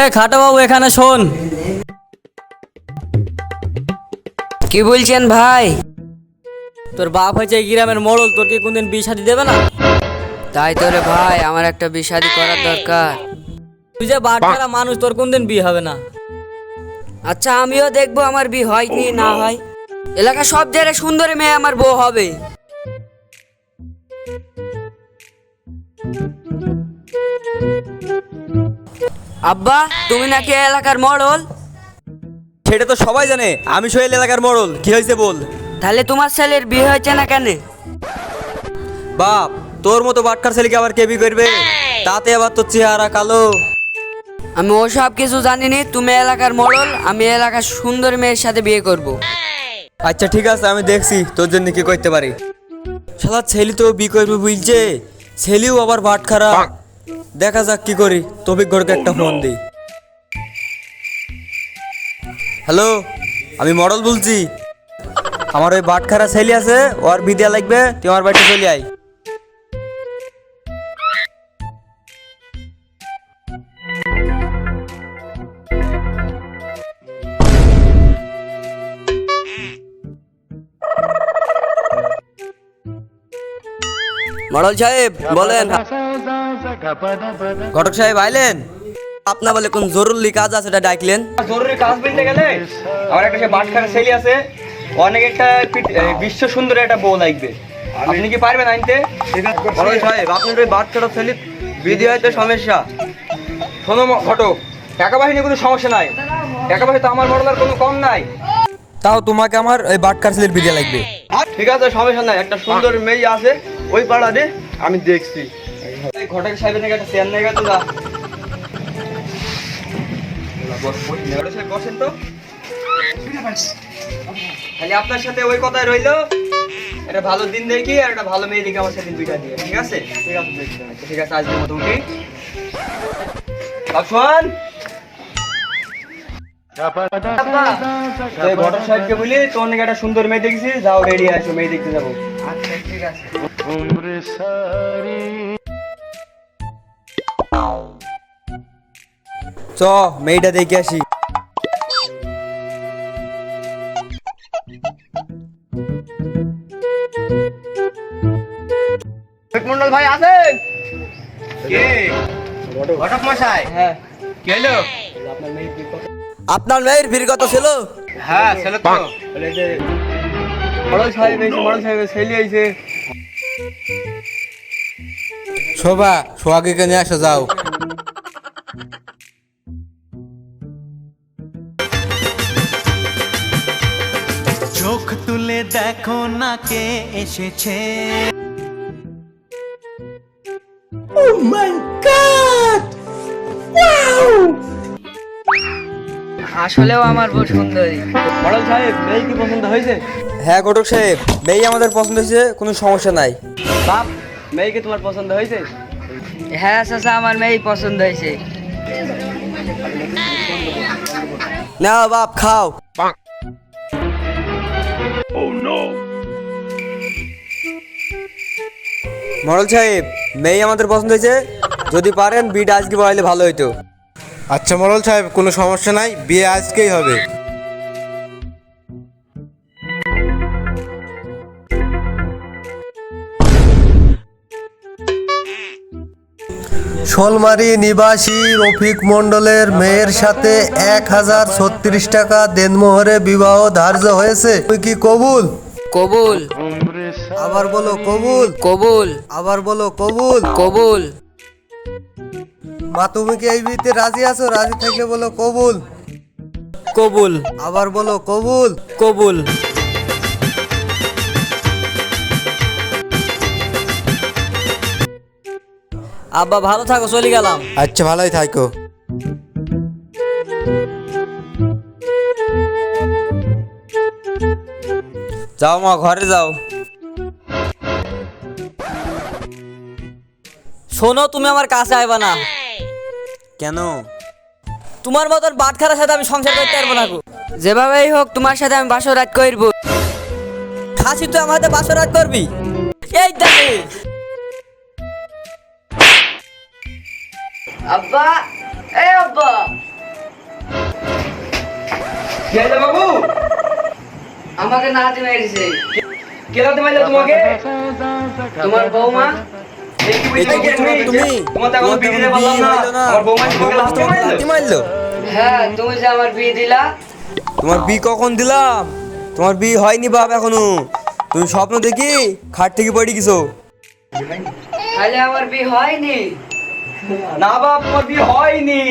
এ খাটো বাবু এখানে শোন। কি বলছেন ভাই? তোর বাপ হয়েছে গ্রামের তোর কি কোনদিন দেবে না? তাই তো রে ভাই, আমার একটা বিষাদি করার দরকার। তুই যে বাটখারা মানুষ, তোর কোনদিন বিয়ে হবে না? আচ্ছা আমিও দেখব আমার বিয়ে হয় কি না হয়। এলাকা সব জায়গায় সুন্দরী মেয়ে আমার বউ হবে। আব্বা তুমি নাকি এলাকার মডল সেটা তো সবাই জানে আমি সোহেল এলাকার মোড়ল কি হয়েছে বল? তাহলে তোমার ছেলের বিয়ে হয়েছে না কেন? বাপ তোর মতো বাটকার ছেলেকে আবার কে কেবি করবে? তাতে আবার তোর চেহারা কালো। আমি ওসব কিছু জানিনি তুমি এলাকার মডল আমি এলাকার সুন্দর মেয়ের সাথে বিয়ে করব। আচ্ছা ঠিক আছে আমি দেখছি তোর জন্য কি করতে পারি। শালা ছেলে তো বি করবে বুঝছে ছেলেও আবার বাট খারাপ দেখা যাক কি করি। তবিক গড়কে একটা ফোন দিই। হ্যালো আমি মডেল বলছি। আমার ওই বাটখারা ছেলে আছে ওর বিদ্যা লাগবে তুই আমার বাড়িতে চলে আয়। মডেল সাহেব বলেন। ঘটক সাহেব আইলেন? আপনার বলে কোন জরুরি কাজ আছে এটা ডাকলেন? জরুরি কাজ বলতে গেলে আমার একটা সে বাটখারা ছেলে আছে অনেক একটা বিশ্ব সুন্দর একটা বউ লাগবে। আপনি কি পারবেন আনতে মডেল সাহেব আপনার ওই বাটখারা ছেলে বিধি হয়তো সমস্যা। শোনো ঘটক টাকা বাহিনী কোনো সমস্যা নাই। টাকা বাহিনী তো আমার মডেলের কোনো কম নাই। তাও তোমাকে আমার ওই বাটকার ছেলের বিধি লাগবে। ঠিক আছে সমস্যা নাই। একটা সুন্দর মেয়ে আছে ওই পাড়াতে আমি দেখছি। নাকি একটা তো। আপনার সাথে ওই কথাই রইল। একটা ভালো দিন দেখি আর একটা ভালো মেয়ে দেখি আমার সাথে দুইটা দিয়ে। ঠিক আছে? ঠিক আছে আজকের মতো উঠি। সাহেবকে বলি একটা সুন্দর মেয়ে দেখছি যাও রেডি আসো মেয়ে দেখতে যাব। আচ্ছা ঠিক আছে। চ মেয়েটা দেখে আসি। মন্ডল ভাই আছেন? কে? ঘটক মশাই। হ্যাঁ। কে হলো আপনার মেয়ের ভিড় কত ছিল? হ্যাঁ ছেলে তো। মডল সাহেব এসে মডল সাহেব ছেলে আইছে শোভা সোহাগীকে নিয়ে আসো যাও। দেখো না কে এসেছে। আসলেও আমার বউ সুন্দরী। সাহেব মেয়ে কি পছন্দ হয়েছে? হ্যাঁ ঘটক সাহেব মেয়ে আমাদের পছন্দ হয়েছে কোনো সমস্যা নাই। বাপ মেয়েকে তোমার পছন্দ হয়েছে? হ্যাঁ চাচা আমার মেয়ে পছন্দ হয়েছে। না বাপ খাও। মরল সাহেব মেয়ে আমাদের পছন্দ হয়েছে। যদি পারেন বিটা আজকে বাড়াইলে ভালো হইতো। আচ্ছা মরল সাহেব কোনো সমস্যা নাই বিয়ে আজকেই হবে। শোলমারি নিবাসী রফিক মণ্ডলের মেয়ের সাথে এক হাজার ছত্রিশ টাকা দেনমোহরে বিবাহ ধার্য হয়েছে। তুই কি কবুল? কবুল। আবার বলো কবুল। কবুল। আবার বলো কবুল। কবুল। মা তুমি কি এই বিয়েতে রাজি আছো? রাজি থাকলে বলো কবুল। কবুল। আবার বলো কবুল। কবুল। আব্বা ভালো থাকো চলে গেলাম। আচ্ছা ভালোই থাকো। যাও মা ঘরে যাও। শোনো তুমি আমার কাছে আইবা না। কেন? তোমার মতন বাটখারার সাথে আমি সংসার করতে পারব না যেভাবেই হোক তোমার সাথে আমি বাসর রাত করব। খাসি তুই আমার সাথে বাসর রাত করবি? এই দেখে। আব্বা এ আব্বা। গেলে বাবু? আমাকে না দিতে মেরেছে কে না তোমাকে? তোমার বৌমা তোমার বি কখন দিলাম? তোমার বি হয়নি বাপ এখনও। তুমি স্বপ্ন দেখি খাট থেকে পড়ি কিছু আমার বি হয়নি? না বাপ তোমার বি হয়নি।